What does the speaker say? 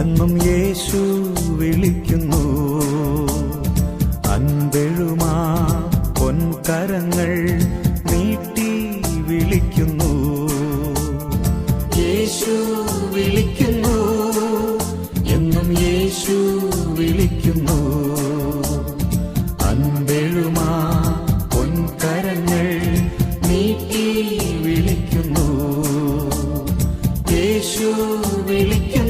എന്നും യേശു വിളിക്കുന്നു. അൻപെഴുമാ പൊൻകരങ്ങൾ നീട്ടി വിളിക്കുന്നു. യേശു വിളിക്കുന്നു എന്നും യേശു വിളിക്കുന്നു. അൻപെഴുമാ പൊൻകരങ്ങൾ നീട്ടി വിളിക്കുന്നു. യേശു വിളിക്കുന്നു.